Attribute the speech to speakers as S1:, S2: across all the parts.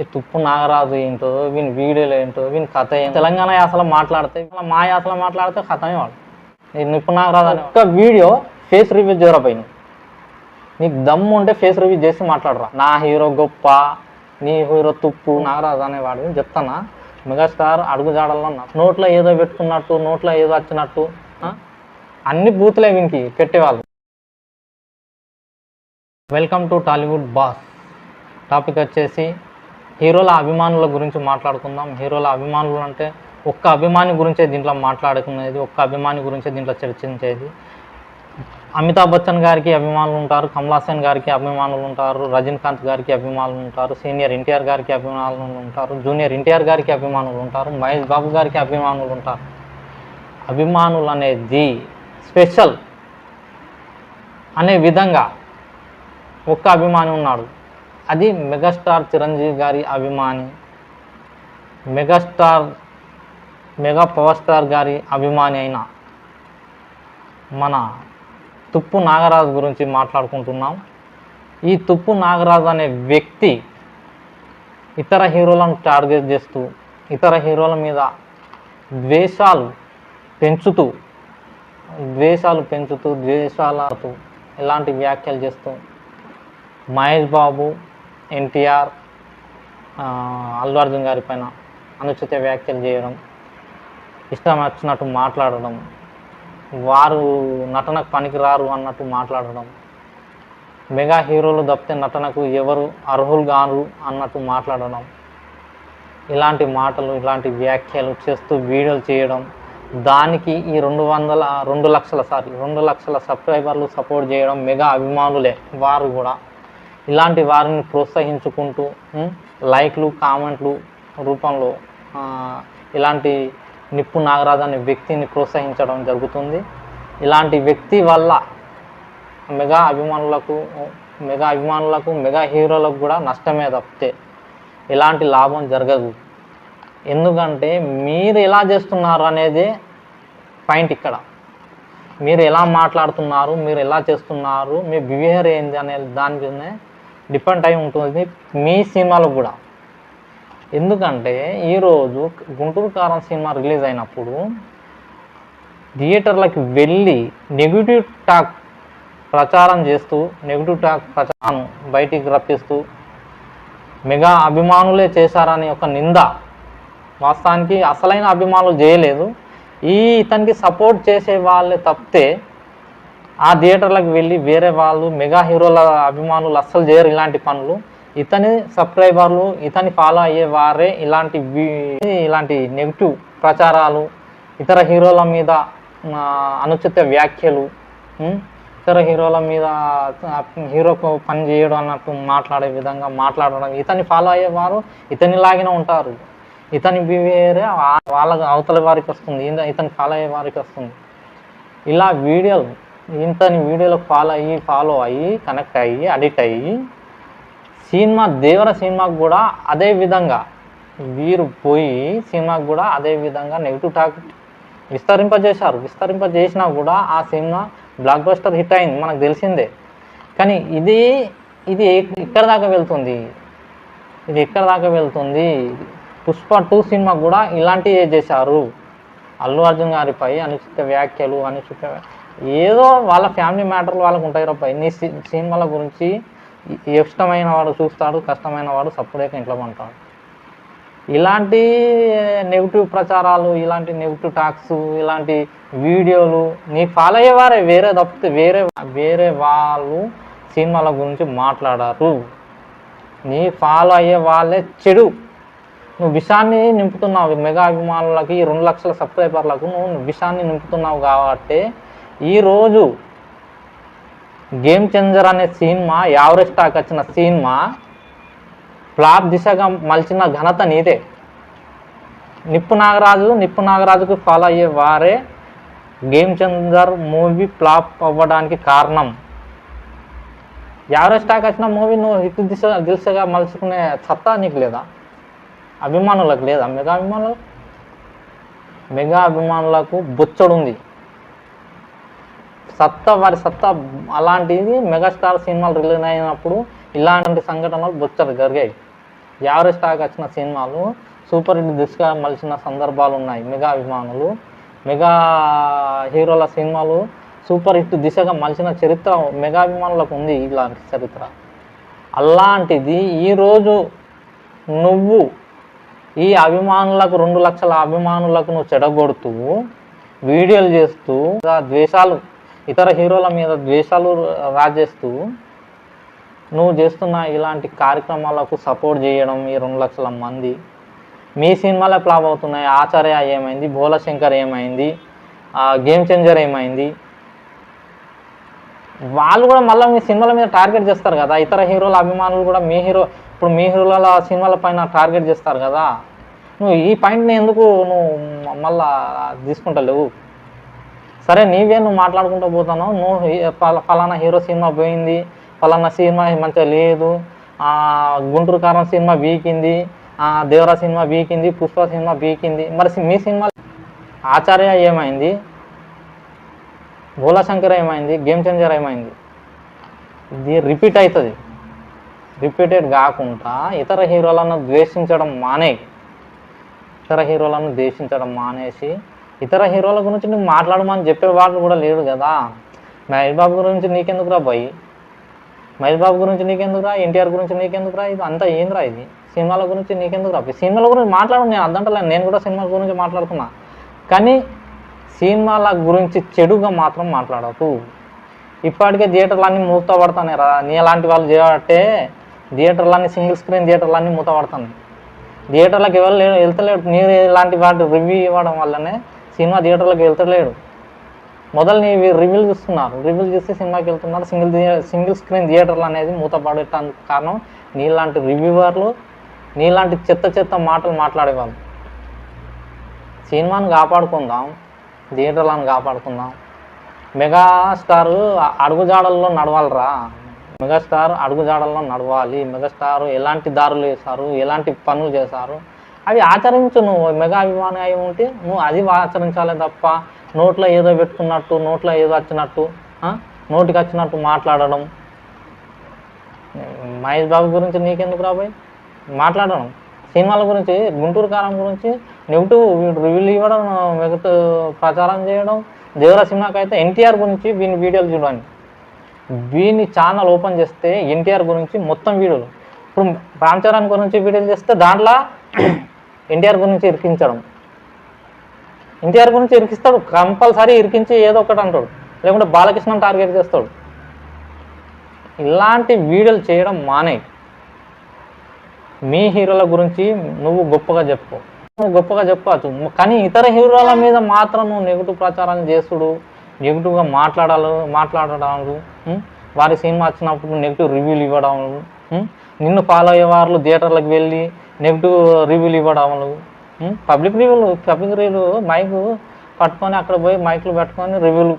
S1: ఈ తుప్పు నాగరాజు ఏంటో వీని వీడియోలు ఏంటో వీని కథ ఏంటో తెలంగాణ యాసలో మాట్లాడితే ఇలా మా యాసలో మాట్లాడితే కథమే వాడు నీ నిప్పు నాగరాజు అనే ఒక్క వీడియో ఫేస్ రివ్యూ చేయరపోయిన నీకు దమ్ము ఉంటే ఫేస్ రివ్యూ చేసి మాట్లాడరా. నా హీరో గొప్ప నీ హీరో తుప్పు నాగరాజు అనేవాడు చెప్తానా? మెగాస్టార్ అడుగుజాడల్లో ఉన్నా. నోట్లో ఏదో పెట్టుకున్నట్టు నోట్లో ఏదో వచ్చినట్టు అన్ని బూతులే వీనికి పెట్టేవాళ్ళు. Welcome to Tollywood boss. Topic వచ్చేసి హీరోల అభిమానుల గురించి మాట్లాడుకుందాం. హీరోల అభిమానులు అంటే ఒక్క అభిమాని గురించే దీంట్లో మాట్లాడుకునేది ఒక్క అభిమాని గురించే దీంట్లో చర్చించేది. అమితాబ్ బచ్చన్ గారికి అభిమానులు ఉంటారు కమలాసేన్ గారికి అభిమానులు ఉంటారు రజనీకాంత్ గారికి అభిమానులు ఉంటారు సీనియర్ ఎన్టీఆర్ గారికి అభిమానులు ఉంటారు జూనియర్ ఎన్టీఆర్ గారికి అభిమానులు ఉంటారు మహేష్ బాబు గారికి అభిమానులు ఉంటారు. అభిమానులు అనేది స్పెషల్ అనే విధంగా ఒక్క అభిమాని ఉన్నాడు. అది మెగాస్టార్ చిరంజీవి గారి అభిమాని మెగాస్టార్ మెగా పవర్ స్టార్ గారి అభిమాని అయిన మన తుప్పు నాగరాజు గురించి మాట్లాడుకుంటున్నాం. ఈ తుప్పు నాగరాజు అనే వ్యక్తి ఇతర హీరోలను టార్గెట్ చేస్తూ ఇతర హీరోల మీద ద్వేషాలు పెంచుతూ ద్వేషాలు పెంచుతూ ద్వేషాలతో ఇలాంటి వ్యాఖ్యలు చేస్తూ మహేష్ బాబు ఎన్టీఆర్ అల్లు అర్జున్ గారి పైన అనుచిత వ్యాఖ్యలు చేయడం ఇష్టం వచ్చినట్టు మాట్లాడడం వారు నటనకు పనికిరారు అన్నట్టు మాట్లాడడం మెగా హీరోలు తప్పితే నటనకు ఎవరు అర్హులు గారు అన్నట్టు మాట్లాడడం ఇలాంటి మాటలు ఇలాంటి వ్యాఖ్యలు చేస్తూ వీడియోలు చేయడం దానికి ఈ రెండు వందల రెండు లక్షల సారీ రెండు లక్షల సబ్స్క్రైబర్లు సపోర్ట్ చేయడం మెగా అభిమానులే వారు కూడా. ఇలాంటి వారిని ప్రోత్సహించుకుంటూ లైక్లు కామెంట్లు రూపంలో ఇలాంటి నిప్పు నాగరాజు అనే వ్యక్తిని ప్రోత్సహించడం జరుగుతుంది. ఇలాంటి వ్యక్తి వల్ల మెగా అభిమానులకు మెగా అభిమానులకు మెగా హీరోలకు కూడా నష్టమే తప్పితే ఎలాంటి లాభం జరగదు. ఎందుకంటే మీరు ఎలా చేస్తున్నారు అనేది పాయింట్ ఇక్కడ. మీరు ఎలా మాట్లాడుతున్నారు మీరు ఎలా చేస్తున్నారు మీ బిహేవియర్ ఏంది అనే దాని డిఫరెంట్ అయి ఉంటుంది మీ సినిమాలో కూడా. ఎందుకంటే ఈరోజు గుంటూరు కారం సినిమా రిలీజ్ అయినప్పుడు థియేటర్లకు వెళ్ళి నెగిటివ్ టాక్ ప్రచారం చేస్తూ నెగిటివ్ టాక్ ప్రచారం బయటికి రప్పిస్తూ మెగా అభిమానులే చేశారని ఒక నింద వాస్తవానికి అసలైన అభిమానులు చేయలేదు. ఈ ఇతనికి సపోర్ట్ చేసే వాళ్ళే తప్పితే ఆ థియేటర్లకు వెళ్ళి వేరే వాళ్ళు మెగా హీరోల అభిమానులు అస్సలు చేయరు ఇలాంటి పనులు. ఇతని సబ్స్క్రైబర్లు ఇతని ఫాలో అయ్యే వారే ఇలాంటి ఇలాంటి నెగిటివ్ ప్రచారాలు ఇతర హీరోల మీద అనుచిత వ్యాఖ్యలు ఇతర హీరోల మీద హీరోకు పని చేయడం అన్నట్టు మాట్లాడే విధంగా మాట్లాడడం. ఇతన్ని ఫాలో అయ్యేవారు ఇతనిలాగానే ఉంటారు. ఇతని బిహేవియర్ వాళ్ళ అవతల వారికి వస్తుంది. ఇతని ఫాలో అయ్యే వారికి వస్తుంది. ఇలా వీడియోలు ఇంతని వీడియోలకు ఫాలో అయ్యి ఫాలో అయ్యి కనెక్ట్ అయ్యి అడిక్ట్ అయ్యి సినిమా దేవర సినిమాకు కూడా అదే విధంగా వీరు పోయి సినిమాకు కూడా అదే విధంగా నెగిటివ్ టాక్ విస్తరింపజేశారు. విస్తరింపజేసినా కూడా ఆ సినిమా బ్లాక్ బస్టర్ హిట్ అయింది. మనకు తెలిసిందే. కానీ ఇది ఇది ఎక్కడ దాకా వెళ్తుంది? ఇది ఎక్కడ దాకా వెళ్తుంది? పుష్ప టూ సినిమా కూడా ఇలాంటివే చేశారు. అల్లు అర్జున్ గారిపై అనుచిత వ్యాఖ్యలు అనుచిత ఏదో వాళ్ళ ఫ్యామిలీ మ్యాటర్లు వాళ్ళకు ఉంటాయి రబ్బాయి నీ సి- సినిమాల గురించి ఇష్టమైన వాడు చూస్తాడు కష్టమైన వాడు సప్పుడేక ఇంట్లో పంటాడు ఇలాంటి నెగిటివ్ ప్రచారాలు ఇలాంటి నెగిటివ్ టాక్స్ ఇలాంటి వీడియోలు నీ ఫాలో అయ్యేవారే వేరే తప్పితే వేరే వేరే వాళ్ళు సినిమాల గురించి మాట్లాడారు. నీ ఫాలో అయ్యే వాళ్ళే చెడు. నువ్వు విషాన్ని నింపుతున్నావు మెగా అభిమానులకి ఈ రెండు లక్షల సబ్స్క్రైబర్లకు నువ్వు విషాన్ని నింపుతున్నావు కాబట్టి ఈరోజు గేమ్ చేంజర్ అనే సినిమా యావరేజ్ టాక్ వచ్చిన సినిమా ఫ్లాప్ దిశగా మలిచిన ఘనత నీదే. నిప్పు నాగరాజు నిప్పు నాగరాజుకు ఫాలో అయ్యే వారే గేమ్ చేంజర్ మూవీ ఫ్లాప్ అవ్వడానికి కారణం. యావరేజ్ టాక్ వచ్చిన మూవీ నువ్వు హిట్ దిశ దిశగా మలుచుకునే సత్తా నీకు లేదా? అభిమానులకు లేదా? మెగా అభిమానులకు మెగా అభిమానులకు బొచ్చడుంది. సత్తా వారి సత్తా అలాంటిది మెగాస్టార్ సినిమాలు రిలీజ్ అయినప్పుడు ఇలాంటి సంఘటనలు బొచ్చరు జరిగాయి. యావరేజ్ స్టాక్ వచ్చిన సినిమాలు సూపర్ హిట్ దిశగా మలిచిన సందర్భాలు ఉన్నాయి. మెగా అభిమానులు మెగా హీరోల సినిమాలు సూపర్ హిట్ దిశగా మలిచిన చరిత్ర మెగా అభిమానులకు ఉంది ఇలాంటి చరిత్ర. అలాంటిది ఈరోజు నువ్వు ఈ అభిమానులకు రెండు లక్షల అభిమానులకు నువ్వు చెడగొడుతూ వీడియోలు చేస్తూ ద్వేషాలు ఇతర హీరోల మీద ద్వేషాలు రాజేస్తూ నువ్వు చేస్తున్న ఇలాంటి కార్యక్రమాలకు సపోర్ట్ చేయడం ఈ రెండు లక్షల మంది. మీ సినిమాలే ఫ్లాప్ అవుతున్నాయి. ఆచార్య ఏమైంది? భోలశంకర్ ఏమైంది? గేమ్ చేంజర్ ఏమైంది? వాళ్ళు కూడా మళ్ళీ మీ సినిమాల మీద టార్గెట్ చేస్తారు కదా. ఇతర హీరోల అభిమానులు కూడా మీ హీరో ఇప్పుడు మీ హీరోల సినిమాల పైన టార్గెట్ చేస్తారు కదా. నువ్వు ఈ పాయింట్ని ఎందుకు నువ్వు మ- మళ్ళా తీసుకుంటలేవు? సరే నీవే నువ్వు మాట్లాడుకుంటూ పోతాను నువ్వు ఫలానా హీరో సినిమా పోయింది. ఫలానా సినిమా మంచిగా లేదు. గుంటూరు కారం సినిమా వీకింది. దేవరా సినిమా వీకింది. పుష్ప సినిమా వీకింది. మరి మీ సినిమా ఆచార్య ఏమైంది? భోలాశంకర్ ఏమైంది? గేమ్ చేంజర్ ఏమైంది? ఇది రిపీట్ అవుతుంది రిపీటెడ్ కాకుండా ఇతర హీరోలను ద్వేషించడం మానే ఇతర హీరోలను ద్వేషించడం మానేసి ఇతర హీరోల గురించి నువ్వు మాట్లాడమని చెప్పేవాళ్ళు కూడా లేడు కదా. మహేష్ బాబు గురించి నీకెందుకురా భయ్ మహేష్ బాబు గురించి నీకెందుకురా? ఎన్టీఆర్ గురించి నీకెందుకురా? ఇది అంతా ఏందిరా ఇది? సినిమాల గురించి నీకెందుకురా? సినిమాల గురించి మాట్లాడు నేను అర్థంటలేను నేను కూడా సినిమాల గురించి మాట్లాడుతున్నా కానీ సినిమాల గురించి చెడుగా మాత్రం మాట్లాడకు. ఇప్పటికే థియేటర్లన్నీ మూత పడుతున్నాయి రా నీ అలాంటి వాళ్ళు చేయబట్టే థియేటర్లన్నీ సింగిల్ స్క్రీన్ థియేటర్లన్నీ మూత పడుతున్నాయి థియేటర్లకు ఎవరు వెళ్తలేడు నీ ఇలాంటి వాటి రివ్యూ ఇవ్వడం వల్లనే సినిమా థియేటర్లకు వెళ్తలేడు. మొదలు నీ రివ్యూలు చూస్తున్నారు రివ్యూలు చూసి సినిమాకి వెళ్తున్నారు. సింగిల్ సింగిల్ స్క్రీన్ థియేటర్లు అనేది మూతపడటానికి కారణం నీలాంటి రివ్యూవర్లు నీలాంటి చెత్త చెత్త మాటలు మాట్లాడేవాళ్ళు. సినిమాను కాపాడుకుందాం థియేటర్లను కాపాడుకుందాం. మెగాస్టార్ అడుగుజాడల్లో నడవాలరా. మెగాస్టార్ అడుగుజాడల్లో నడవాలి. మెగాస్టార్ ఎలాంటి దారులు వేశారు? ఎలాంటి పనులు చేశారు? అవి ఆచరించు నువ్వు మెగా అభిమాని అయి ఉంటే నువ్వు అది ఆచరించాలి తప్ప నోట్లో ఏదో పెట్టుకున్నట్టు నోట్లో ఏదో వచ్చినట్టు నోటికి వచ్చినట్టు మాట్లాడడం. మహేష్ బాబు గురించి నీకెందుకు రాబోయ్ మాట్లాడడం. సినిమాల గురించి గుంటూరు కారం గురించి నెగిటివ్ రివ్యూలు ఇవ్వడం మిగతా ప్రచారం చేయడం. దేవరా సినిమాకి అయితే ఎన్టీఆర్ గురించి వీని వీడియోలు చూడండి. వీని ఛానల్ ఓపెన్ చేస్తే ఎన్టీఆర్ గురించి మొత్తం వీడియోలు. ఇప్పుడు రామ్ చరణ్ గురించి వీడియోలు చేస్తే దాంట్లో ఎన్టీఆర్ గురించి ఇరికించడం. ఎన్టీఆర్ గురించి ఇరికిస్తాడు కంపల్సరీ ఇరికించి ఏదో ఒకటి అంటాడు. లేకుంటే బాలకృష్ణ టార్గెట్ చేస్తాడు. ఇలాంటి వీడియోలు చేయడం మానే. మీ హీరోల గురించి నువ్వు గొప్పగా చెప్పు నువ్వు గొప్పగా చెప్పుకోవచ్చు కానీ ఇతర హీరోల మీద మాత్రం నువ్వు నెగిటివ్ ప్రచారం చేసుడు నెగిటివ్గా మాట్లాడాలి మాట్లాడడాలు వారి సినిమా వచ్చినప్పుడు నెగిటివ్ రివ్యూలు ఇవ్వడం నిన్ను ఫాలో అయ్యే వాళ్ళు థియేటర్లకు వెళ్ళి నెగిటివ్ రివ్యూలు ఇవ్వడాలు పబ్లిక్ రివ్యూలు పబ్లిక్ రివ్యూలు మైక్ పట్టుకొని అక్కడ పోయి మైక్లు పెట్టుకొని రివ్యూలు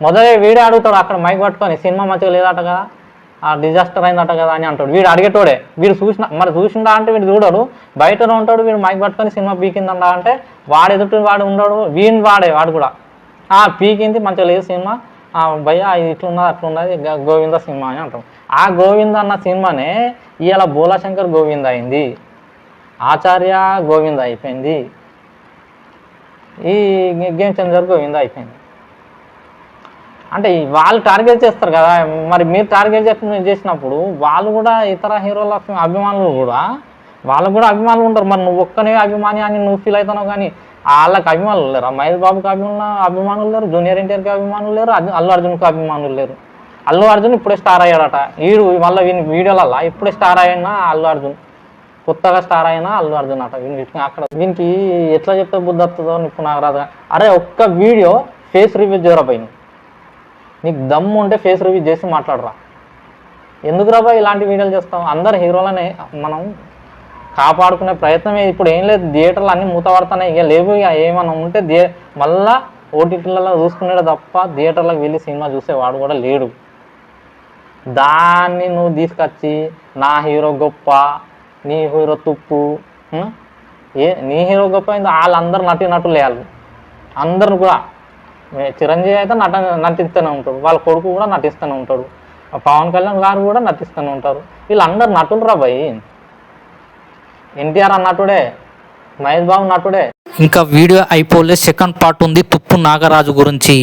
S1: మొదలే వీడే అడుగుతాడు అక్కడ మైక్ పట్టుకొని సినిమా మంచిగా లేదట కదా ఆ డిజాస్టర్ అయిందట కదా అని అంటాడు. వీడు అడిగేటోడే. వీడు చూసిన మరి చూసిండా అంటే వీడు చూడడు. బయటనే ఉంటాడు వీడు మైక్ పట్టుకొని సినిమా పీకిందంట అంటే వాడు ఎదుటి వాడు ఉండడు వీడిని వాడే వాడు కూడా. ఆ పీకింది మంచిగా లేదు సినిమా భయ్యా భయ్య ఇట్లున్నది అట్లున్నది గోవింద సినిమా అని అంటాం ఆ గోవింద అన్న సినిమానే ఇవాళ బోలాశంకర్ గోవింద అయింది. ఆచార్య గోవింద అయిపోయింది. ఈ గేమ్ చేంజర్ గోవింద అయిపోయింది. అంటే వాళ్ళు టార్గెట్ చేస్తారు కదా మరి మీరు టార్గెట్ చేసిన- చేసినప్పుడు వాళ్ళు కూడా ఇతర హీరోల అభిమానులు కూడా వాళ్ళకు కూడా అభిమానులు ఉంటారు మరి నువ్వు ఒక్కనే అభిమాని అని నువ్వు ఫీల్ అవుతున్నావు కానీ వాళ్ళకి అభిమానులు లేరు? మహేష్ బాబుకి అభిమాన అభిమానులు లేరు? జూనియర్ ఎన్టీఆర్కి అభిమానులు లేరు? అల్లు అర్జున్కి అభిమానులు లేరు. అల్లు అర్జున్ ఇప్పుడే స్టార్ అయ్యాడట. వీడు మళ్ళీ వీని వీడియోలల్లా ఇప్పుడే స్టార్ అయినా అల్లు అర్జున్. కొత్తగా స్టార్ అయినా అల్లు అర్జున్ అట. వీనికి అక్కడ వీనికి ఎట్లా చెప్తే బుద్ధి వస్తుందో ఇప్పుడు నాకు రాదు అరే ఒక్క వీడియో ఫేస్ రివ్యూ చేయరపోయిన నీకు దమ్ము ఉంటే ఫేస్ రివ్యూ చేసి మాట్లాడరా. ఎందుకు రాబా ఇలాంటి వీడియోలు చేస్తాం అందరు హీరోలనే మనం కాపాడుకునే ప్రయత్నం ఇప్పుడు ఏం లేదు థియేటర్లు అన్నీ మూతపడుతున్నాయి. ఇక లేవు ఇక ఏమన్నా ఉంటే థియే మళ్ళా ఓటీటీలలో చూసుకునేది తప్ప థియేటర్లకు వెళ్ళి సినిమా చూసేవాడు కూడా లేడు. దాన్ని నువ్వు తీసుకొచ్చి నా హీరో గొప్ప నీ హీరో తుప్పు ఏ నీ హీరో గొప్ప వాళ్ళందరూ నటి నటులు వేయాలి అందరు కూడా. చిరంజీవి అయితే నట నటిస్తూనే ఉంటాడు. వాళ్ళ కొడుకు కూడా నటిస్తూనే ఉంటాడు. పవన్ కళ్యాణ్ గారు కూడా నటిస్తూనే ఉంటారు. వీళ్ళందరూ నటులు రా భయ్. ఎన్టీఆర్ అన్నటుడే మహేష్ బాబు నటుడే.
S2: ఇంకా వీడియో అయిపోలే. సెకండ్ పార్ట్ ఉంది. తుప్పు నాగరాజు గురించి.